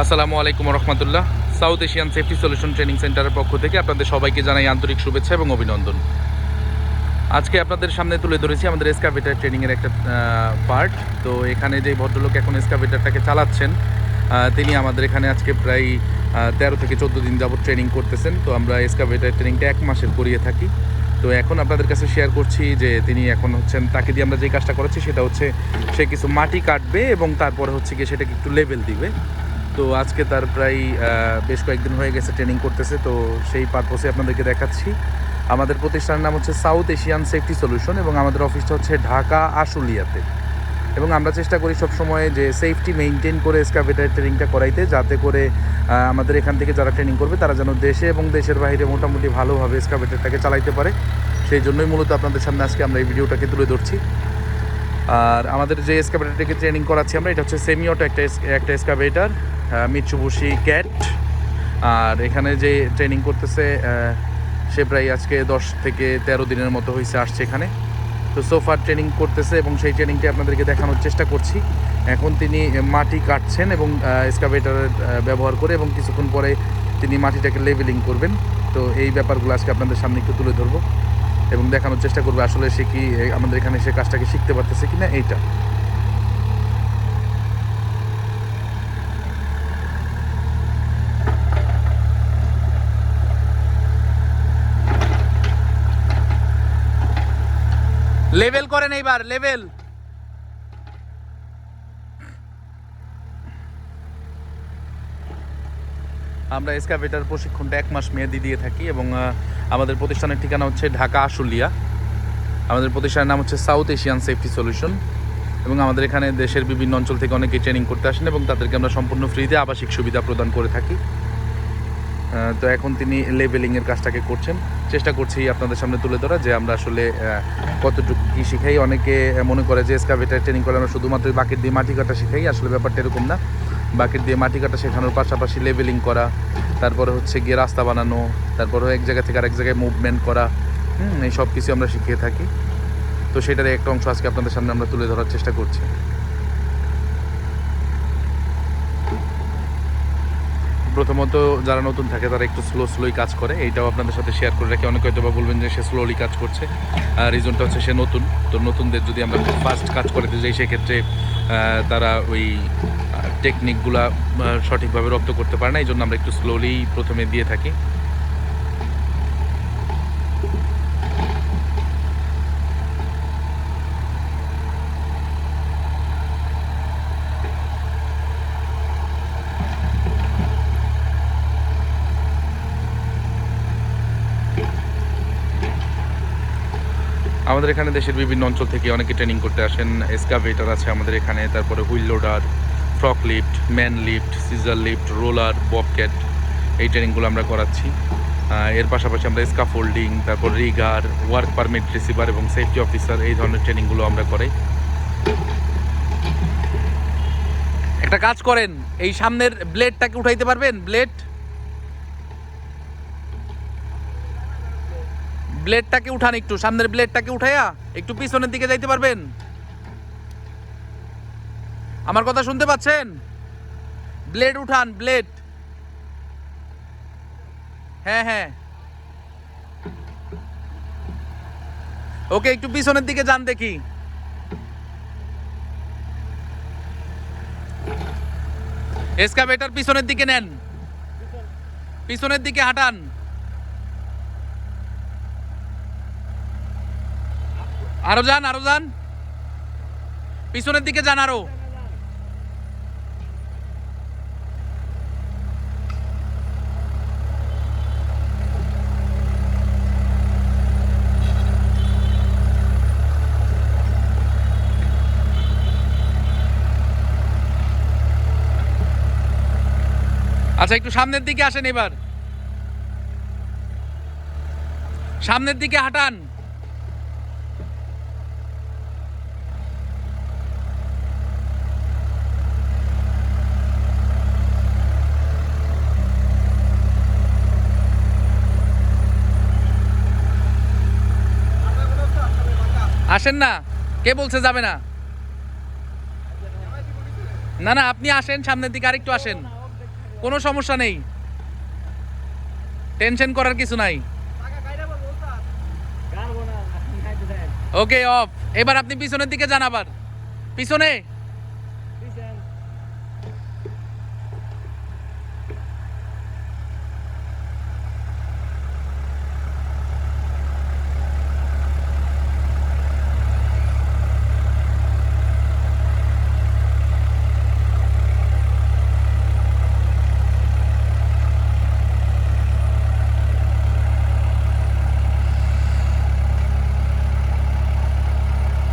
আসসালামু আলাইকুম রহমতুল্লাহ। South Asian safety solution training সেন্টারের পক্ষ থেকে আপনাদের সবাইকে জানাই আন্তরিক শুভেচ্ছা এবং অভিনন্দন। আজকে আপনাদের সামনে তুলে ধরেছি আমাদের এসকাভেটার ট্রেনিংয়ের একটা পার্ট তো এখানে যে ভদ্রলোক এখন এসকাভেটারটাকে চালাচ্ছেন তিনি আমাদের এখানে আজকে প্রায় তেরো থেকে চোদ্দ দিন যাবত ট্রেনিং করতেছেন। তো আমরা এসকাভেটার ট্রেনিংটা এক মাসের করিয়ে থাকি। তো এখন আপনাদের কাছে শেয়ার করছি যে তিনি এখন হচ্ছেন, তাকে দিয়ে আমরা যে কাজটা করাচ্ছি সেটা হচ্ছে সে কিছু মাটি কাটবে এবং তারপরে হচ্ছে গিয়ে সেটাকে একটু লেভেল দিবে। তো আজকে তার প্রায় বেশ কয়েকদিন হয়ে গেছে ট্রেনিং করতেছে, তো সেই পারপোসে আপনাদেরকে দেখাচ্ছি। আমাদের প্রতিষ্ঠানের নাম হচ্ছে সাউথ এশিয়ান সেফটি সলিউশন এবং আমাদের অফিসটা হচ্ছে ঢাকা আশুলিয়াতে। এবং আমরা চেষ্টা করি সবসময় যে সেফটি মেনটেন করে এসকাভেটার ট্রেনিংটা করাইতে, যাতে করে আমাদের এখান থেকে যারা ট্রেনিং করবে, তারা যেন দেশে এবং দেশের বাইরে মোটামুটি ভালোভাবে এসকাভেটারটাকে চালাইতে পারে। সেই জন্যই মূলত আপনাদের সামনে আজকে আমরা এই ভিডিওটাকে তুলে ধরছি। আর আমাদের যে এসকাভেটারটাকে ট্রেনিং করাচ্ছি আমরা, এটা হচ্ছে সেমি অটো একটা একটা এসকাভেটার মিচুবুশি ক্যাট। আর এখানে যে ট্রেনিং করতেছে সে প্রায় আজকে দশ থেকে তেরো দিনের মতো হয়েছে আসছে এখানে। তো সোফার ট্রেনিং করতেছে এবং সেই ট্রেনিংটি আপনাদেরকে দেখানোর চেষ্টা করছি। এখন তিনি মাটি কাটছেন এবং এসকাভেটারের ব্যবহার করে এবং কিছুক্ষণ পরে তিনি মাটিটাকে লেভেলিং করবেন। তো এই ব্যাপারগুলো আজকে আপনাদের সামনে একটু তুলে ধরবো এবং দেখানোর চেষ্টা করবে আসলে সে কি আমাদের এখানে সে কাজটাকে শিখতে পারতেছে কিনা, এইটা। লেভেল করেন এইবার লেভেল আমরা এসকাভেটার প্রশিক্ষণটা এক মাস মেয়াদি দিয়ে থাকি এবং আমাদের প্রতিষ্ঠানের ঠিকানা হচ্ছে ঢাকা আশুলিয়া। আমাদের প্রতিষ্ঠানের নাম হচ্ছে সাউথ এশিয়ান সেফটি সলিউশন এবং আমাদের এখানে দেশের বিভিন্ন অঞ্চল থেকে অনেকে ট্রেনিং করতে আসেন এবং তাদেরকে আমরা সম্পূর্ণ ফ্রিতে আবাসিক সুবিধা প্রদান করে থাকি। তো এখন তিনি লেভেলিংয়ের কাজটাকে করছেন। চেষ্টা করছি আপনাদের সামনে তুলে ধরা যে আমরা আসলে কতটুকু কী শিখাই। অনেকে মনে করে যে এসকাভেটার ট্রেনিং করে আমরা শুধুমাত্র বাকেট দিয়ে মাটি কাটা শিখাই, আসলে ব্যাপারটা এরকম না। বাকেট দিয়ে মাটি কাটা শেখানোর পাশাপাশি লেভেলিং করা, তারপরে হচ্ছে গিয়ে রাস্তা বানানো, তারপরে এক জায়গা থেকে আরেক জায়গায় মুভমেন্ট করা, হুম, এই সব কিছু আমরা শিখিয়ে থাকি। তো সেটার একটা অংশ আজকে আপনাদের সামনে আমরা তুলে ধরার চেষ্টা করছি। প্রথমত যারা নতুন থাকে, তারা একটু স্লো স্লোই কাজ করে। এইটাও আপনাদের সাথে শেয়ার করে রাখি। অনেকে হয়তো বা বলবেন যে সে স্লোলি কাজ করছে। রিজনটা হচ্ছে সে নতুন। তো নতুনদের যদি আমরা খুব ফাস্ট কাজ করে করতে যাই, সেক্ষেত্রে তারা ওই টেকনিকগুলা সঠিকভাবে রপ্ত করতে পারে না। এই জন্য আমরা একটু স্লোলি প্রথমে দিয়ে থাকি। আমাদের এখানে দেশের বিভিন্ন অঞ্চল থেকে অনেকে ট্রেনিং করতে আসেন। এসকাভেটার আছে আমাদের এখানে, তারপরে wheel loader fork lift man lift scissor lift roller Bobcat এই ট্রেনিংগুলো আমরা করাচ্ছি। এর পাশাপাশি আমরা স্কাফোল্ডিং তারপর রিগার ওয়ার্ক পারমিট রিসিভার এবং সেফটি অফিসার এই ধরনের ট্রেনিংগুলো আমরা করাই। একটা কাজ করেন, এই সামনের ব্লেডটাকে উঠাইতে পারবেন? ব্লেড ব্লেডটাকে উঠান একটু, সামনের ব্লেডটাকে উঠাইয়া একটু পিছনের দিকে যাইতে পারবেন? আমার কথা শুনতে পাচ্ছেন? ব্লেড উঠান, ব্লেড। হ্যাঁ হ্যাঁ। ওকে, একটু পিছনের দিকে যান দেখি। এসকাভেটার পিছনের দিকে নেন। পিছনের দিকে হাঁটান। আরও যান আরও যান। পিছনের দিকে যান আরও। আচ্ছা একটু সামনের দিকে আসেন এবার। সামনের দিকে হাঁটান। আসেন না। কে বলছে যাবে না? না না, আপনি আসেন, সামনের দিকে আরেকটু আসেন। কোনো সমস্যা নেই। টেনশন করার কিছু নাই। Okay, off. এবার আপনি পিছনের দিকে যান আবার। পিছনে?